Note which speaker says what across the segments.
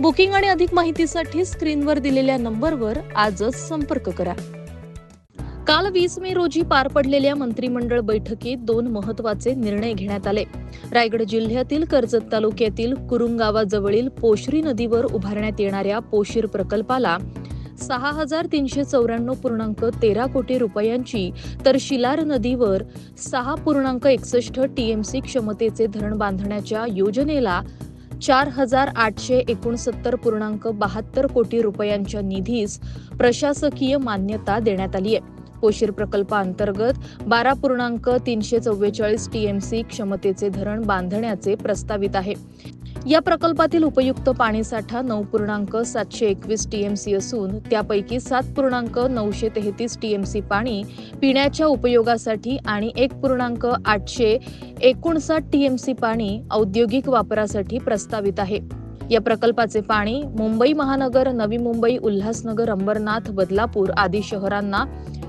Speaker 1: Booking आणि अधिक माहितीसाठी स्क्रीनवर दिलेल्या नंबरवर आजच संपर्क करा. काल वीस मे रोजी पार पडलेल्या मंत्रिमंडळ बैठकीत दोन महत्त्वाचे निर्णय घेण्यात आले. रायगड जिल्ह्यातील कर्जत तालुक्यातील कुरुंगावाजवळील पोशरी नदीवर उभारण्यात येणाऱ्या पोशीर प्रकल्पाला सहा हजार तीनशे चौऱ्याण्णव पूर्णांक तेरा कोटी रुपयांची तर शिलार नदीवर सहा पूर्णांक एकसष्ट टीएमसी क्षमतेचे धरण बांधण्याच्या योजनेला चार हजार आठशे एकोणसत्तर पूर्णांक बहात्तर कोटी रुपयांच्या निधीस प्रशासकीय मान्यता देण्यात आली आहे पोशीर प्रकल्पाअंतर्गत बारा पूर्णांक तीनशे चव्वेचाळीस टीएमसी क्षमतेचे धरण बांधण्याचे प्रस्तावित आहे. या प्रकल्पातील उपयुक्त पाणीसाठा नऊ पूर्णांक सातशे एकवीस टीएमसी असून त्यापैकी सात पूर्णांक नऊशे तेहतीस टीएमसी पाणी पिण्याच्या उपयोगासाठी आणि एक पूर्णांक आठशे एकोणसाठ टीएमसी पाणी औद्योगिक वापरासाठी प्रस्तावित आहे. या प्रकल्पाचे पाणी मुंबई महानगर नवी मुंबई उल्हासनगर अंबरनाथ बदलापूर आदी शहरांना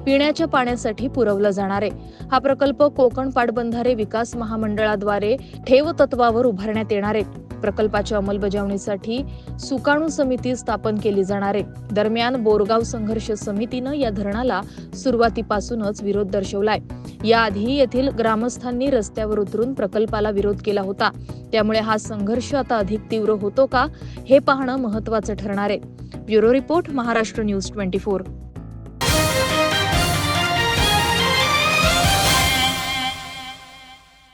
Speaker 1: पिण्याच्या पाण्यासाठी पुरवला जाणार आहे. हा प्रकल्प कोकण पाटबंधारे विकास महामंडळाद्वारे ठेव तत्वावर उभारण्यात येणार आहे. प्रकल्पाच्या अंमलबजावणीसाठी सुकाणू समिती स्थापन केली जाणार आहे. दरम्यान बोरगाव संघर्ष समितीनं या धरणाला सुरुवातीपासूनच विरोध दर्शवलाय. याआधी येथील ग्रामस्थांनी रस्त्यावर उतरून प्रकल्पाला विरोध केला होता. त्यामुळे हा संघर्ष आता अधिक तीव्र होतो का हे पाहणं महत्वाचं ठरणार आहे. Bureau report Maharashtra news twenty four.